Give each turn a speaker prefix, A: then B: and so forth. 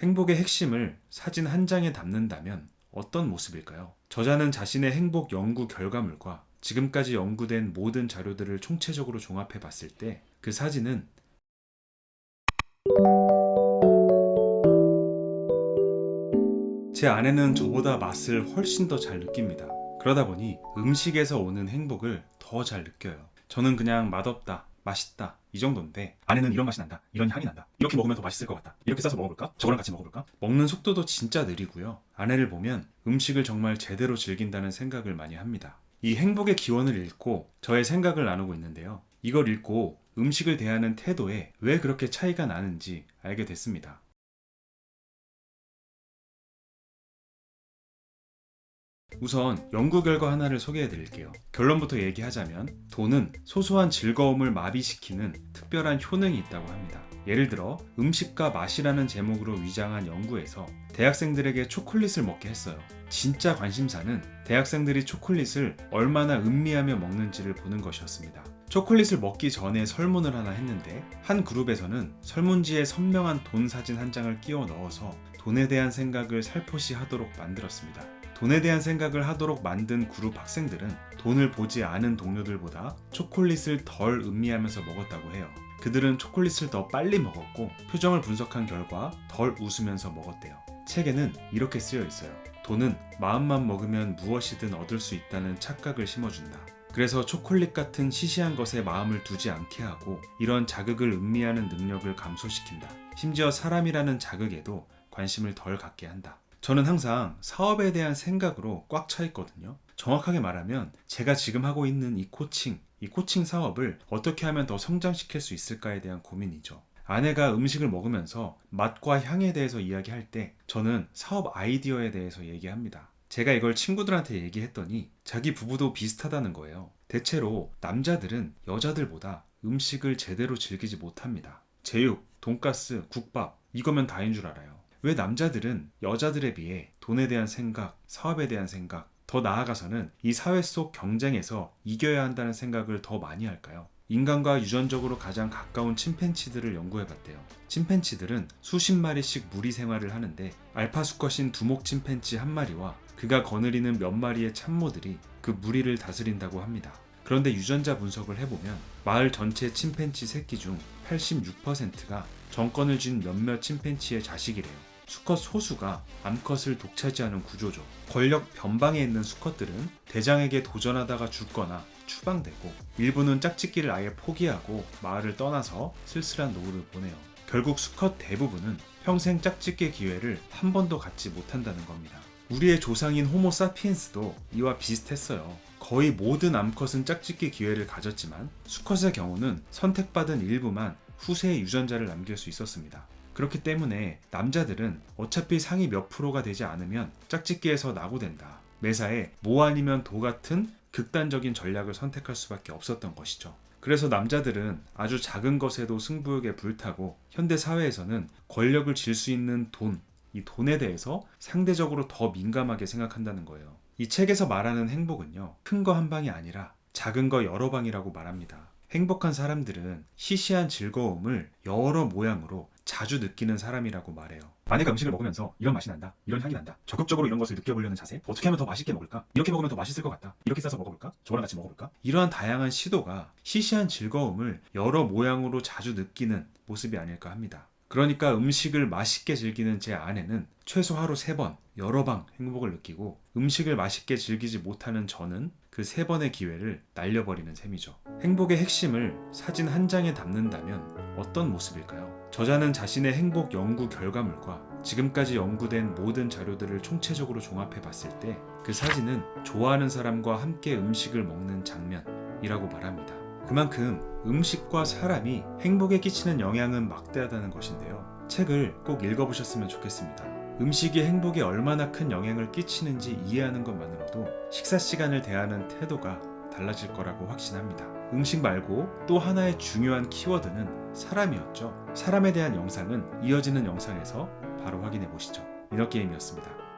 A: 행복의 핵심을 사진 한 장에 담는다면 어떤 모습일까요? 저자는 자신의 행복 연구 결과물과 지금까지 연구된 모든 자료들을 총체적으로 종합해 봤을 때 그 사진은 제 아내는 저보다 맛을 훨씬 더 잘 느낍니다. 그러다 보니 음식에서 오는 행복을 더 잘 느껴요. 저는 그냥 맛없다, 맛있다 이 정도인데 아내는 이런 맛이 난다, 이런 향이 난다. 이렇게 먹으면 더 맛있을 것 같다. 이렇게 싸서 먹어볼까? 저거랑 같이 먹어볼까? 먹는 속도도 진짜 느리고요. 아내를 보면 음식을 정말 제대로 즐긴다는 생각을 많이 합니다. 이 행복의 기원을 읽고 저의 생각을 나누고 있는데요. 이걸 읽고 음식을 대하는 태도에 왜 그렇게 차이가 나는지 알게 됐습니다. 우선 연구 결과 하나를 소개해 드릴게요. 결론부터 얘기하자면 돈은 소소한 즐거움을 마비시키는 특별한 효능이 있다고 합니다. 예를 들어 음식과 맛이라는 제목으로 위장한 연구에서 대학생들에게 초콜릿을 먹게 했어요. 진짜 관심사는 대학생들이 초콜릿을 얼마나 음미하며 먹는지를 보는 것이었습니다. 초콜릿을 먹기 전에 설문을 하나 했는데 한 그룹에서는 설문지에 선명한 돈 사진 한 장을 끼워 넣어서 돈에 대한 생각을 살포시 하도록 만들었습니다. 돈에 대한 생각을 하도록 만든 그룹 학생들은 돈을 보지 않은 동료들보다 초콜릿을 덜 음미하면서 먹었다고 해요. 그들은 초콜릿을 더 빨리 먹었고 표정을 분석한 결과 덜 웃으면서 먹었대요. 책에는 이렇게 쓰여 있어요. 돈은 마음만 먹으면 무엇이든 얻을 수 있다는 착각을 심어준다. 그래서 초콜릿 같은 시시한 것에 마음을 두지 않게 하고 이런 자극을 음미하는 능력을 감소시킨다. 심지어 사람이라는 자극에도 관심을 덜 갖게 한다. 저는 항상 사업에 대한 생각으로 꽉 차 있거든요. 정확하게 말하면 제가 지금 하고 있는 이 코칭, 이 코칭 사업을 어떻게 하면 더 성장시킬 수 있을까에 대한 고민이죠. 아내가 음식을 먹으면서 맛과 향에 대해서 이야기할 때 저는 사업 아이디어에 대해서 얘기합니다. 제가 이걸 친구들한테 얘기했더니 자기 부부도 비슷하다는 거예요. 대체로 남자들은 여자들보다 음식을 제대로 즐기지 못합니다. 제육, 돈가스, 국밥, 이거면 다인 줄 알아요. 왜 남자들은 여자들에 비해 돈에 대한 생각, 사업에 대한 생각, 더 나아가서는 이 사회 속 경쟁에서 이겨야 한다는 생각을 더 많이 할까요? 인간과 유전적으로 가장 가까운 침팬치들을 연구해 봤대요. 침팬치들은 수십 마리씩 무리 생활을 하는데 알파 수컷인 두목 침팬치 한 마리와 그가 거느리는 몇 마리의 참모들이 그 무리를 다스린다고 합니다. 그런데 유전자 분석을 해보면 마을 전체 침팬치 새끼 중 86%가 정권을 쥔 몇몇 침팬치의 자식이래요. 수컷 소수가 암컷을 독차지하는 구조죠. 권력 변방에 있는 수컷들은 대장에게 도전하다가 죽거나 추방되고 일부는 짝짓기를 아예 포기하고 마을을 떠나서 쓸쓸한 노후를 보내요. 결국 수컷 대부분은 평생 짝짓기 기회를 한 번도 갖지 못한다는 겁니다. 우리의 조상인 호모 사피엔스도 이와 비슷했어요. 거의 모든 암컷은 짝짓기 기회를 가졌지만 수컷의 경우는 선택받은 일부만 후세의 유전자를 남길 수 있었습니다. 그렇기 때문에 남자들은 어차피 상위 몇 프로가 되지 않으면 짝짓기에서 낙오된다. 매사에 모 아니면 도 같은 극단적인 전략을 선택할 수밖에 없었던 것이죠. 그래서 남자들은 아주 작은 것에도 승부욕에 불타고 현대 사회에서는 권력을 질 수 있는 돈, 이 돈에 대해서 상대적으로 더 민감하게 생각한다는 거예요. 이 책에서 말하는 행복은요, 큰 거 한 방이 아니라 작은 거 여러 방이라고 말합니다. 행복한 사람들은 시시한 즐거움을 여러 모양으로 자주 느끼는 사람이라고 말해요. 아내가 음식을 먹으면서 이런 맛이 난다, 이런 향이 난다. 적극적으로 이런 것을 느껴보려는 자세. 어떻게 하면 더 맛있게 먹을까? 이렇게 먹으면 더 맛있을 것 같다. 이렇게 싸서 먹어볼까? 저거랑 같이 먹어볼까? 이러한 다양한 시도가 시시한 즐거움을 여러 모양으로 자주 느끼는 모습이 아닐까 합니다. 그러니까 음식을 맛있게 즐기는 제 아내는 최소 하루 세 번, 여러 방 행복을 느끼고 음식을 맛있게 즐기지 못하는 저는 그 세 번의 기회를 날려버리는 셈이죠. 행복의 핵심을 사진 한 장에 담는다면 어떤 모습일까요? 저자는 자신의 행복 연구 결과물과 지금까지 연구된 모든 자료들을 총체적으로 종합해 봤을 때 그 사진은 좋아하는 사람과 함께 음식을 먹는 장면이라고 말합니다. 그만큼 음식과 사람이 행복에 끼치는 영향은 막대하다는 것인데요. 책을 꼭 읽어보셨으면 좋겠습니다. 음식이 행복에 얼마나 큰 영향을 끼치는지 이해하는 것만으로도 식사 시간을 대하는 태도가 달라질 거라고 확신합니다. 음식 말고 또 하나의 중요한 키워드는 사람이었죠. 사람에 대한 영상은 이어지는 영상에서 바로 확인해 보시죠. 이너게임이었습니다.